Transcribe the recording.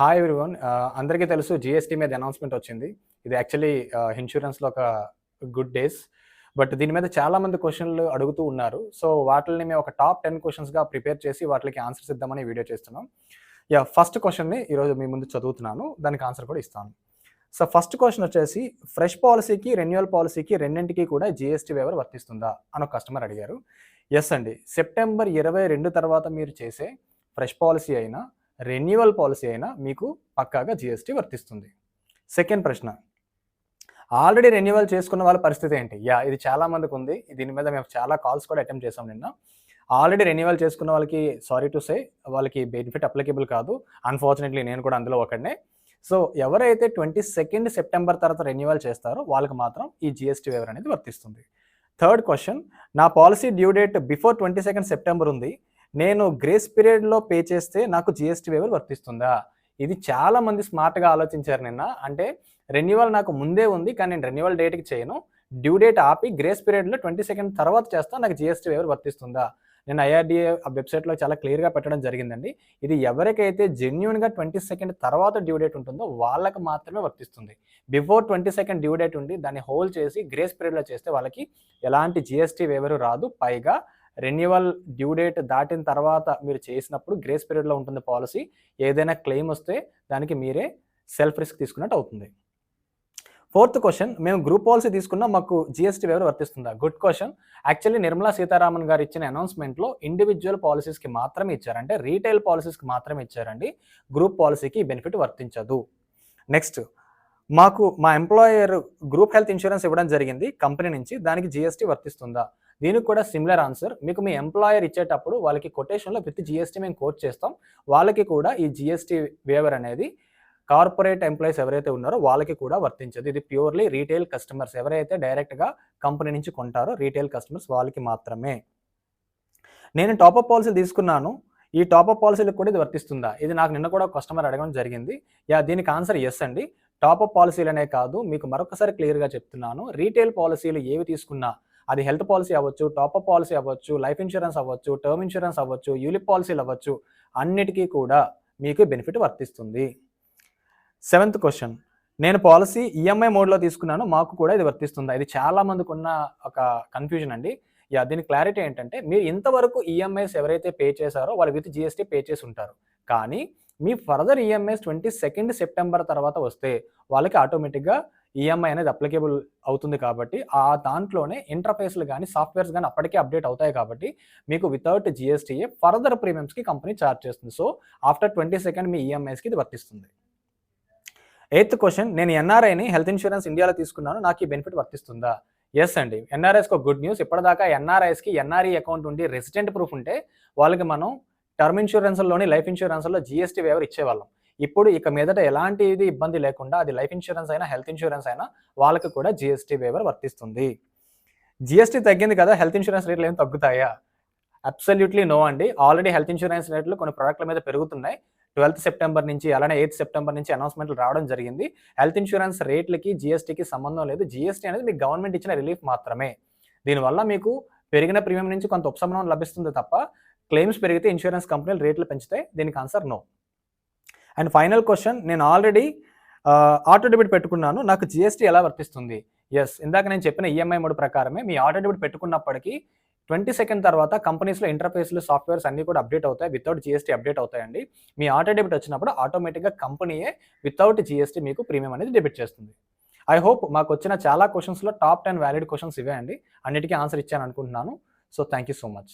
Hi everyone uh, అందరికీ తెలుసు GST మీద అనౌన్స్మెంట్ వచ్చింది. ఇది యాక్చువల్లీ ఇన్సూరెన్స్లో uh, ఒక గుడ్ డేస్ బట్ దీని మీద చాలా మంది క్వశ్చన్లు అడుగుతూ ఉన్నారు. సో వాటిని మేము ఒక టాప్ టెన్ క్వశ్చన్స్గా ప్రిపేర్ చేసి వాటికి ఆన్సర్స్ ఇద్దామని వీడియో చేస్తున్నాం. యా ఫస్ట్ క్వశ్చన్ని ఈరోజు మీ ముందు చదువుతున్నాను. దానికి ఆన్సర్ కూడా ఇస్తాను. సో ఫస్ట్ క్వశ్చన్ వచ్చేసి ఫ్రెష్ పాలసీకి రెన్యువల్ పాలసీకి రెండింటికి కూడా జిఎస్టీ వేవర్ వర్తిస్తుందా అని ఒక కస్టమర్ అడిగారు. ఎస్ అండి. సెప్టెంబర్ ఇరవై రెండు తర్వాత మీరు చేసే ఫ్రెష్ పాలసీ అయినా రెన్యువల్ పాలసీ అయినా మీకు పక్కాగా జిఎస్టీ వర్తిస్తుంది. సెకండ్ ప్రశ్న. ఆల్రెడీ రెన్యువల్ చేసుకున్న వాళ్ళ పరిస్థితి ఏంటి? యా ఇది చాలా మందికి ఉంది. దీని మీద మేము చాలా కాల్స్ కూడా అటెంప్ట్ చేసాం నిన్న. ఆల్రెడీ రెన్యువల్ చేసుకున్న వాళ్ళకి సారీ టు సే వాళ్ళకి బెనిఫిట్ అప్లికేబుల్ కాదు. అన్ఫార్చునేట్లీ నేను కూడా అందులో ఒకడనే. సో ఎవరైతే ట్వంటీ సెకండ్ సెప్టెంబర్ తర్వాత రెన్యువల్ చేస్తారో వాళ్ళకి మాత్రం ఈ జిఎస్టీ వేవర్ అనేది వర్తిస్తుంది. Third question. నా policy due date before twenty second September ఉంది. నేను గ్రేస్ పీరియడ్లో పే చేస్తే నాకు జిఎస్టీ వేవర్ వర్తిస్తుందా? ఇది చాలా మంది స్మార్ట్గా ఆలోచించారు నిన్న. అంటే రెన్యువల్ నాకు ముందే ఉంది కానీ నేను రెన్యువల్ డేట్కి చేయను. డ్యూ డేట్ ఆపి గ్రేస్ పీరియడ్లో ట్వంటీ సెకండ్ తర్వాత చేస్తాను నాకు జిఎస్టీ వేవర్ వర్తిస్తుందా? నేను ఐఆర్డిఏ ఆ వెబ్సైట్లో చాలా క్లియర్గా పెట్టడం జరిగిందండి. ఇది ఎవరికైతే జెన్యున్గా ట్వంటీ సెకండ్ తర్వాత డ్యూ డేట్ ఉంటుందో వాళ్ళకి మాత్రమే వర్తిస్తుంది. Before twenty second due date ఉండి దాన్ని హోల్డ్ చేసి గ్రేస్ పీరియడ్లో చేస్తే వాళ్ళకి ఎలాంటి జిఎస్టీ వేవరు రాదు. పైగా రెన్యువల్ డ్యూ డేట్ దాటిన తర్వాత మీరు చేసినప్పుడు గ్రేస్ పీరియడ్లో ఉంటుంది పాలసీ ఏదైనా క్లెయిమ్ వస్తే దానికి మీరే సెల్ఫ్ రిస్క్ తీసుకున్నట్టు అవుతుంది. ఫోర్త్ క్వశ్చన్ మేము గ్రూప్ పాలసీ తీసుకున్నా మాకు జిఎస్టీ వేవర్ వర్తిస్తుందా? Good question actually Nirmala Sitharaman గారు ఇచ్చిన అనౌన్స్మెంట్లో ఇండివిజువల్ పాలసీస్కి మాత్రమే ఇచ్చారంటే రీటైల్ పాలసీస్కి మాత్రమే ఇచ్చారండి. గ్రూప్ పాలసీకి బెనిఫిట్ వర్తించదు. నెక్స్ట్ మాకు మా ఎంప్లాయర్ గ్రూప్ హెల్త్ ఇన్సూరెన్స్ ఇవ్వడం జరిగింది కంపెనీ నుంచి దానికి జిఎస్టీ వర్తిస్తుందా? దీనికి కూడా సిమిలర్ ఆన్సర్ మీకు మీ ఎంప్లాయర్ ఇచ్చేటప్పుడు వాళ్ళకి కొటేషన్లో విత్ జిఎస్టీ మేము కోట్ చేస్తాం. వాళ్ళకి కూడా ఈ జిఎస్టీ వేవర్ అనేది కార్పొరేట్ ఎంప్లాయీస్ ఎవరైతే ఉన్నారో వాళ్ళకి కూడా వర్తించదు. ఇది ప్యూర్లీ రీటైల్ కస్టమర్స్ ఎవరైతే డైరెక్ట్గా కంపెనీ నుంచి కొంటారో రీటైల్ కస్టమర్స్ వాళ్ళకి మాత్రమే. నేను టాపప్ పాలసీ తీసుకున్నాను. ఈ టాపప్ పాలసీలకు కూడా ఇది వర్తిస్తుందా? ఇది నాకు నిన్న కూడా కస్టమర్ అడగడం జరిగింది. యా దీనికి ఆన్సర్ ఎస్ అండి. టాపప్ పాలసీలనే కాదు మీకు మరొకసారి క్లియర్గా చెప్తున్నాను. రీటైల్ పాలసీలు ఏవి తీసుకున్నా అది హెల్త్ పాలసీ అవ్వచ్చు టాపప్ పాలసీ అవ్వచ్చు లైఫ్ ఇన్సూరెన్స్ అవ్వచ్చు టర్మ్ ఇన్సూరెన్స్ అవ్వచ్చు యూలిప్ పాలసీలు అవ్వచ్చు అన్నిటికీ కూడా మీకు బెనిఫిట్ వర్తిస్తుంది. సెవెంత్ క్వశ్చన్ నేను పాలసీ ఈఎంఐ మోడ్లో తీసుకున్నాను మాకు కూడా ఇది వర్తిస్తుందా. ఇది చాలా మందికి ఉన్న ఒక కన్ఫ్యూజన్ అండి. యా దీని క్లారిటీ ఏంటంటే మీరు ఇంతవరకు ఈఎంఐస్ ఎవరైతే పే చేశారో వాళ్ళు విత్ జిఎస్టీ పే చేసి ఉంటారు. కానీ మీ further EMIs twenty second September తర్వాత వస్తే వాళ్ళకి ఆటోమేటిక్గా ఈఎంఐ అనేది అప్లికేబుల్ అవుతుంది కాబట్టి ఆ దాంట్లోనే ఇంటర్ఫేస్లు కానీ సాఫ్ట్వేర్స్ కానీ అప్పటికే అప్డేట్ అవుతాయి కాబట్టి మీకు వితౌట్ జిఎస్టీఏ ఫర్దర్ ప్రీమియమ్స్కి కంపెనీ ఛార్జ్ చేస్తుంది. సో ఆఫ్టర్ ట్వంటీ సెకండ్ మీ ఈఎంఐస్కి ఇది వర్తిస్తుంది. ఎయిత్ క్వశ్చన్ నేను ఎన్ఆర్ఐని హెల్త్ ఇన్సూరెన్స్ ఇండియాలో తీసుకున్నాను. నాకు ఈ బెనిఫిట్ వర్తిస్తుందా? ఎస్ అండి. ఎన్ఆర్ఐస్కి ఒక గుడ్ న్యూస్ ఇప్పటిదాకా ఎన్ఆర్ఐస్కి ఎన్ఆర్ఈ అకౌంట్ ఉండి రెసిడెంట్ ప్రూఫ్ ఉంటే వాళ్ళకి మనం టర్మ్ ఇన్సూరెన్స్లోని లైఫ్ ఇన్సూరెన్స్లో జిఎస్టీ వేవర్ ఇచ్చేవాళ్ళం. ఇప్పుడు ఇక మీదట ఎలాంటిది ఇబ్బంది లేకుండా అది లైఫ్ ఇన్సూరెన్స్ అయినా హెల్త్ ఇన్సూరెన్స్ అయినా వాళ్ళకి కూడా జిఎస్టీ వేవర్ వర్తిస్తుంది. జిఎస్టీ తగ్గింది కదా హెల్త్ ఇన్సూరెన్స్ రేట్లు ఏం తగ్గుతాయా? అబ్సల్యూట్లీ నో అండి. ఆల్రెడీ హెల్త్ ఇన్సూరెన్స్ రేట్లు కొన్ని ప్రోడక్ట్ల మీద పెరుగుతున్నాయి. ట్వెల్త్ సెప్టెంబర్ నుంచి అలానే ఎయిత్ సెప్టెంబర్ నుంచి అనౌన్స్మెంట్లు రావడం జరిగింది. హెల్త్ ఇన్సూరెన్స్ రేట్లకి జిఎస్టీకి సంబంధం లేదు. జిఎస్టీ అనేది మీకు గవర్నమెంట్ ఇచ్చిన రిలీఫ్ మాత్రమే. దీనివల్ల మీకు పెరిగిన ప్రీమియం నుంచి కొంత ఉపశమనం లభిస్తుంది తప్ప క్లెయిమ్స్ పెరిగితే ఇన్సూరెన్స్ కంపెనీలు రేట్లు పెంచుతాయి. దీనికి answer no. And final question నేను ఆల్రెడీ ఆటో డెబిట్ పెట్టుకున్నాను. నాకు జిఎస్టీ ఎలా వర్తిస్తుంది? ఎస్ ఇందాక నేను చెప్పిన ఈఎంఐ మోడ్ ప్రకారమే మీ ఆటో డెబిట్ పెట్టుకున్నప్పటికీ ట్వంటీ సెకండ్ తర్వాత కంపెనీస్లో ఇంటర్ఫేస్లు సాఫ్ట్వేర్స్ అన్నీ కూడా అప్డేట్ అవుతాయి. వితౌట్ జిఎస్టీ అప్డేట్ అవుతాయండి. మీ ఆటో డెబిట్ వచ్చినప్పుడు ఆటోమేటిక్గా కంపెనీయే వితౌట్ జిఎస్టీ మీకు ప్రీమియం అనేది డెబిట్ చేస్తుంది. ఐ హోప్ మాకు వచ్చిన చాలా క్వశ్చన్స్లో టాప్ టెన్ వ్యాలిడ్ క్వశ్చన్స్ ఇవే అండి. అన్నిటికీ ఆన్సర్ ఇచ్చాను అనుకుంటున్నాను. So thank you so much.